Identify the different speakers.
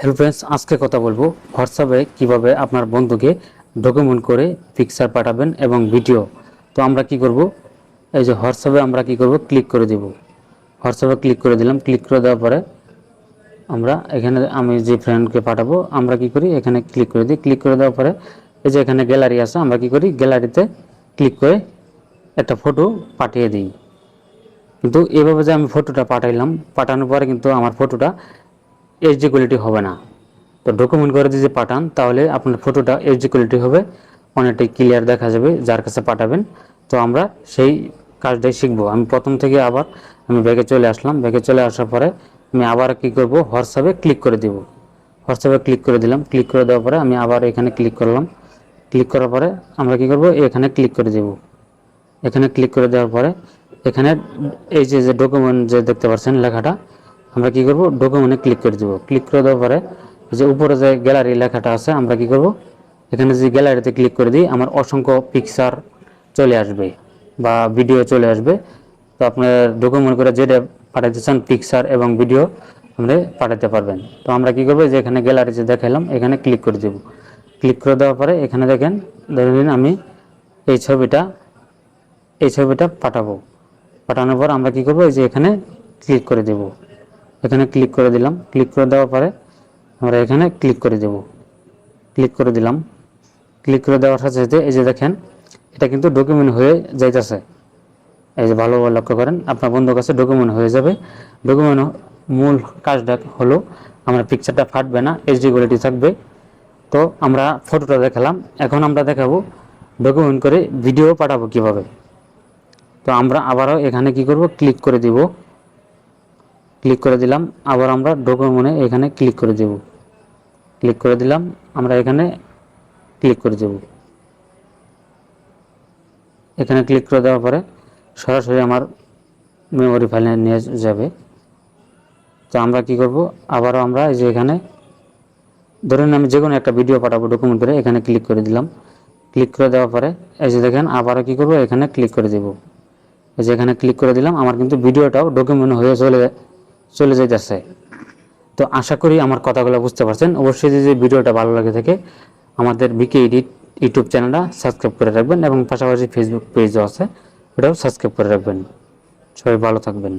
Speaker 1: Hello friends আজকে কথা বলব হোয়াটসঅ্যাপে কীভাবে আপনার বন্ধুকে ডকুমেন্ট করে পিকচার পাঠাবেন এবং ভিডিও তো আমরা কি করব? এই যে হোয়াটসঅ্যাপে আমরা কি করব? ক্লিক করে দেব। হোয়াটসঅ্যাপে ক্লিক করে দিলাম। ক্লিক করে দেওয়ার পরে আমরা এখানে আমি যে ফ্রেন্ডকে পাঠাবো, আমরা কি করি? এখানে ক্লিক করে দিই। ক্লিক করে দেওয়ার পরে এই যে এখানে গ্যালারি আছে, আমরা কি করি? গ্যালারিতে ক্লিক করে একটা ফটো পাঠিয়ে দিই। কিন্তু এভাবে যে আমি ফটোটা পাঠাইলাম, পাঠানোর পরে কিন্তু আমার ফটোটা এইচডি কোয়ালিটি হবে না। তো ডকুমেন্ট করে যদি পাঠান, তাহলে আপনার ফটোটা এইচডি কোয়ালিটি হবে। অনেকটাই ক্লিয়ার দেখা যাবে যার কাছে পাঠাবেন। তো আমরা সেই কাজটাই শিখব। আমি প্রথম থেকে আবার আমি ব্যাগে চলে আসলাম। ব্যাগে চলে আসার পরে আমি আবার কি করব? হোয়াটসঅ্যাপে ক্লিক করে দেব। হোয়াটসঅ্যাপে ক্লিক করে দিলাম। ক্লিক করে দেওয়ার পরে আমি আবার এখানে ক্লিক করলাম। ক্লিক করার পরে আমরা কি করব? এখানে ক্লিক করে দেব। এখানে ক্লিক করে দেওয়ার পরে এখানে এই যে ডকুমেন্ট যে দেখতে পাচ্ছেন লেখাটা আমরা কি করব? ডকুমেন্টে ক্লিক করে দেব। ক্লিক করে দেওয়ার পরে যে উপরে যে গ্যালারি লেখাটা আছে, আমরা কি করব? এখানে যে গ্যালারিতে ক্লিক করে দিই, আমার অসংখ্য পিকচার চলে আসবে বা ভিডিও চলে আসবে। তো আপনার ডকুমেন্ট করে যেটা পাঠাতে চান পিকচার এবং ভিডিও আপনি পাঠাতে পারবেন। তো আমরা কি করব? যে এখানে গ্যালারি যে দেখালাম এখানে ক্লিক করে দেব। ক্লিক করে দেওয়ার পরে এখানে দেখেন, ধরে নিন আমি এই ছবিটা এই ছবিটা পাঠাবো। পাঠানোর পর আমরা কি করব? এই যে এখানে ক্লিক করে দেব। এখানে ক্লিক করে দিলাম। ক্লিক করে দেওয়ার পরে আমরা এখানে ক্লিক করে দেব। ক্লিক করে দিলাম। ক্লিক করে দেওয়ার সাথে সাথে এই যে দেখেন, এটা কিন্তু ডকুমেন্ট হয়ে যাইতেছে। এই যে ভালোভাবে লক্ষ্য করেন, আপনার বন্ধুর কাছে ডকুমেন্ট হয়ে যাবে। ডকুমেন্ট মূল কাজটা হলো, আমার পিকচারটা ফাটবে না এইচডি কোয়ালিটি থাকবে। তো আমরা ফটোটা দেখালাম। এখন আমরা দেখাবো ডকুমেন্ট করে ভিডিও পাঠাবো কীভাবে। তো আমরা আবারও এখানে কি করব ক্লিক করে দিব। ক্লিক করে দিলাম, আবার আমরা ডকুমেন্টে এখানে ক্লিক করে দেব। ক্লিক করে দিলাম, আমরা এখানে ক্লিক করে দেব। এখানে ক্লিক করে দেওয়ার পরে সরাসরি আমার মেমোরি ফাইলে নিয়ে যাবে। তো আমরা কি করব, আবারও আমরা এই যে এখানে, ধরুন আমি যে কোনো একটা ভিডিও পাঠাবো ডকুমেন্ট করে এখানে ক্লিক করে দিলাম। ক্লিক করে দেওয়ার পরে এই যে দেখেন, আবারও কি করব, এখানে ক্লিক করে দেব। এই যে এখানে ক্লিক করে দিলাম, আমার কিন্তু ভিডিওটাও ডকুমেন্ট হয়ে চলে চলে যাইতেছে। তো আশা করি আমার কথাগুলো বুঝতে পারছেন। অবশ্যই যদি ভিডিওটা ভালো লাগে থাকে, আমাদের বিকে এডিট ইউটিউব চ্যানেলটা সাবস্ক্রাইব করে রাখবেন এবং পাশাপাশি ফেসবুক পেজও আছে, ওটাও সাবস্ক্রাইব করে রাখবেন। সবাই ভালো থাকবেন।